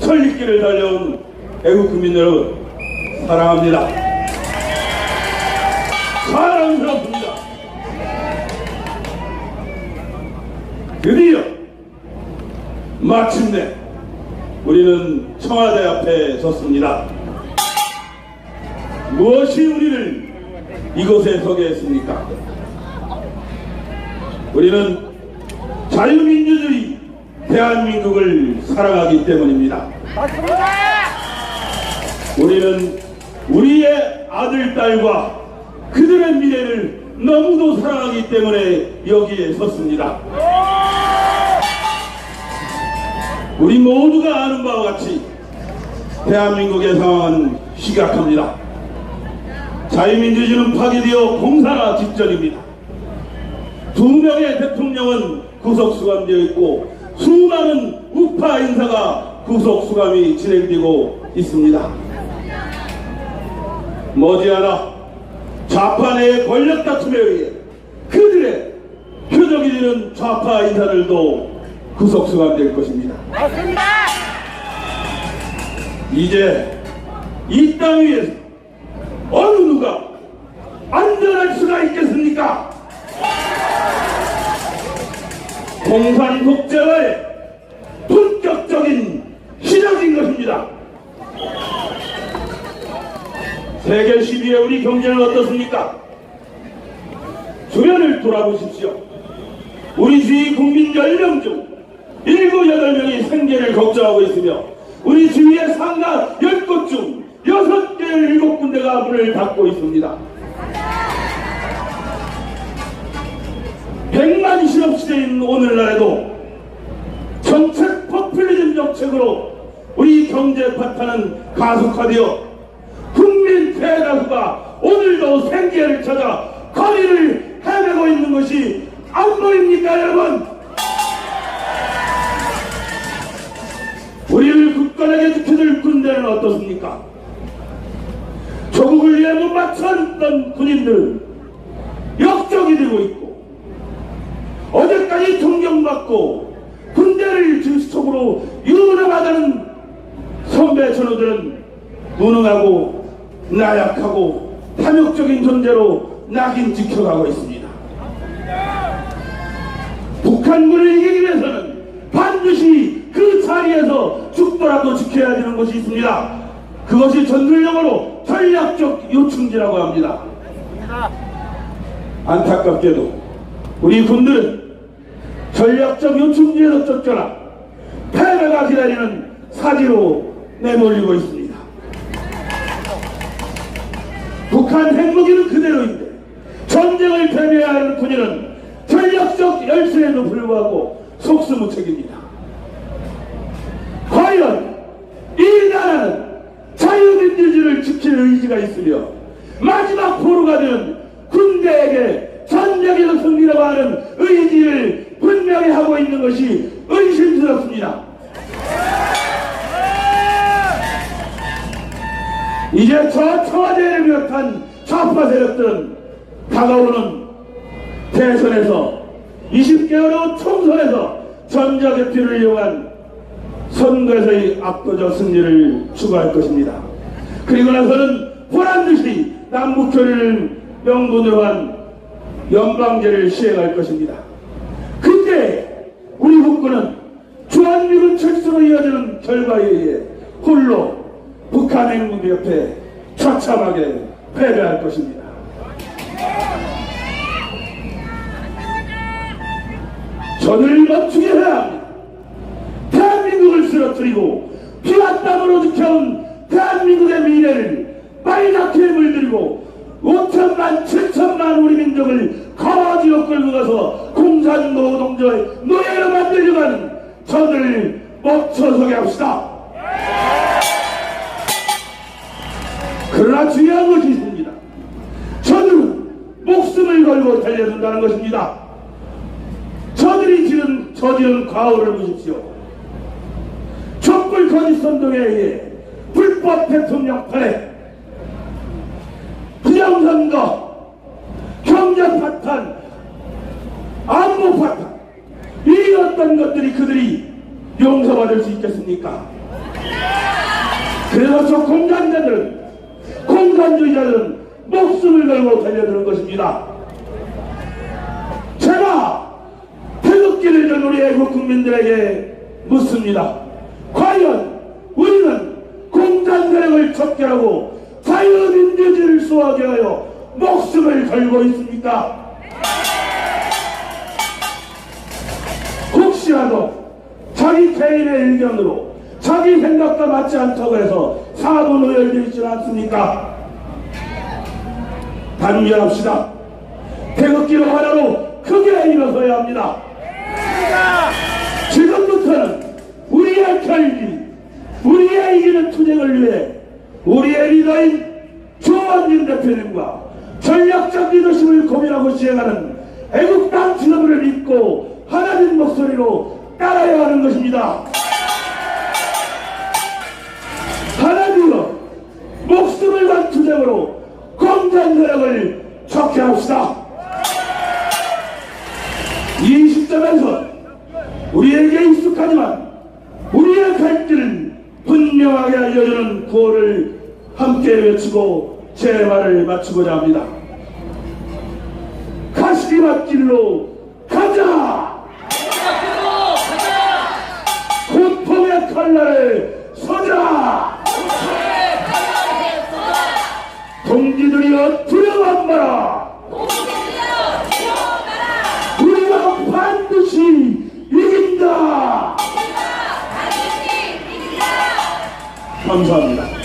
천리길을 달려온 애국 국민 여러분 사랑합니다. 사랑스럽습니다. 드디어 마침내 우리는 청와대 앞에 섰습니다. 무엇이 우리를 이곳에 서게 했습니까? 우리는 자유민주주의 대한민국을 사랑하기 때문입니다. 우리는 우리의 아들, 딸과 그들의 미래를 너무도 사랑하기 때문에 여기에 섰습니다. 우리 모두가 아는 바와 같이 대한민국의 상황은 심각합니다. 자유민주주의는 파괴되어 공사가 직전입니다. 두 명의 대통령은 구속 수감되어 있고 수많은 우파 인사가 구속 수감이 진행되고 있습니다. 머지않아 좌파 내의 권력 다툼에 의해 그들의 표적이 되는 좌파 인사들도 구속 수감될 것입니다. 맞습니다. 이제 이 땅 위에서 어느 누가 안전할 수가 있겠습니까? 공산 독재의 본격적인 시작인 것입니다. 세계 시비의 우리 경제는 어떻습니까? 주변을 돌아보십시오. 우리 주위 국민 10명 중 7, 8명이 생계를 걱정하고 있으며 우리 주위의 상가 10곳 중 6개, 7군데가 문을 닫고 있습니다. 100만 실업 시대인 오늘날에도 정책 포퓰리즘 정책으로 우리 경제 파탄은 가속화되어 국민 대다수가 오늘도 생계를 찾아 거리를 헤매고 있는 것이 안 보입니까 여러분? 우리를 굳건하게 지켜줄 군대는 어떻습니까? 조국을 위해 못 맞췄던 군인들은 역적이 되고 있고 어제까지 존경받고 군대를 주식적으로 유능하다는 선배 전우들은 무능하고 나약하고 탐욕적인 존재로 낙인 지켜가고 있습니다. 북한군을 이기기 위해서는 반드시 그 자리에서 죽더라도 지켜야 되는 것이 있습니다. 그것이 전술용어로 전략적 요충지라고 합니다. 안타깝게도 우리 군들은 전략적 요충지에서 쫓겨나 패배가 기다리는 사지로 내몰리고 있습니다. 북한 핵무기는 그대로인데 전쟁을 패배해야 하는 군인은 전략적 열세에도 불구하고 속수무책입니다. 과연 이 나라는 자유민주주의를 지킬 의지가 있으며 마지막 포로가 되는 군대에게 전쟁에서 승리라고 하는 의지를 분명히 하고 있는 것이 의심스럽습니다. 이제 저 청와대를 비롯한 좌파 세력들은 다가오는 대선에서 20개월 후 총선에서 전자개표를 이용한 선거에서의 압도적 승리를 추구할 것입니다. 그리고 나서는 보란듯이 남북 교류를 명분으로 한 연방제를 시행할 것입니다. 그때 우리 국군은 주한미군 철수로 이어지는 결과에 의해 홀로 북한 핵무기 옆에 처참하게 패배할 것입니다. 저들을 멈추게 해야 합니다. 대한민국을 쓰러뜨리고 피와 땀으로 지켜온 대한민국의 미래를 빨갛게 물들고 5천만 7천만 우리 민족을 가서 공산노동조의 노예로 만들려고 하는 저들을 멈춰서게 합시다. 그러나 중요한 것이 있습니다. 저들은 목숨을 걸고 달려든다는 것입니다. 저들이 지은 저지른 과오를 보십시오. 촛불 거짓 선동에 의해 불법 대통령 탄핵, 부정선거, 경제 파탄, 파탄 이 어떤 것들이 그들이 용서받을 수 있겠습니까? 그래서 저 공산자들은 공산주의자들은 목숨을 걸고 달려드는 것입니다. 제가 태극기를 든 우리 애국 국민들에게 묻습니다. 과연 우리는 공산세력을 척결하고 자유민주주의를 수호하기 위하여 목숨을 걸고 있습니까? 혹시라도 자기 개인의 의견으로 자기 생각과 맞지 않다고 해서 사고 노열되어 있지는 않습니까? 단결합시다. 태극기로 하나로 크게 일어서야 합니다. 지금부터는 우리의 결기, 우리의 이기는 투쟁을 위해 우리의 리더인 조원진 대표님과 전략적 리더십을 고민하고 시행하는 애국당 지도부를 믿고 하나님 목소리로 따라야 하는 것입니다. 하나님으로 목숨을 건 투쟁으로 공산 세력을 척결합시다. 이 시점에서 우리에게 익숙하지만 우리의 갈 길을 분명하게 알려주는 구호를 함께 외치고 제 말을 마치고자 합니다. 가시밭길로 가자! 칼날에 서자! 동지들이여 두려워 마라! 우리가 반드시 이긴다! 감사합니다.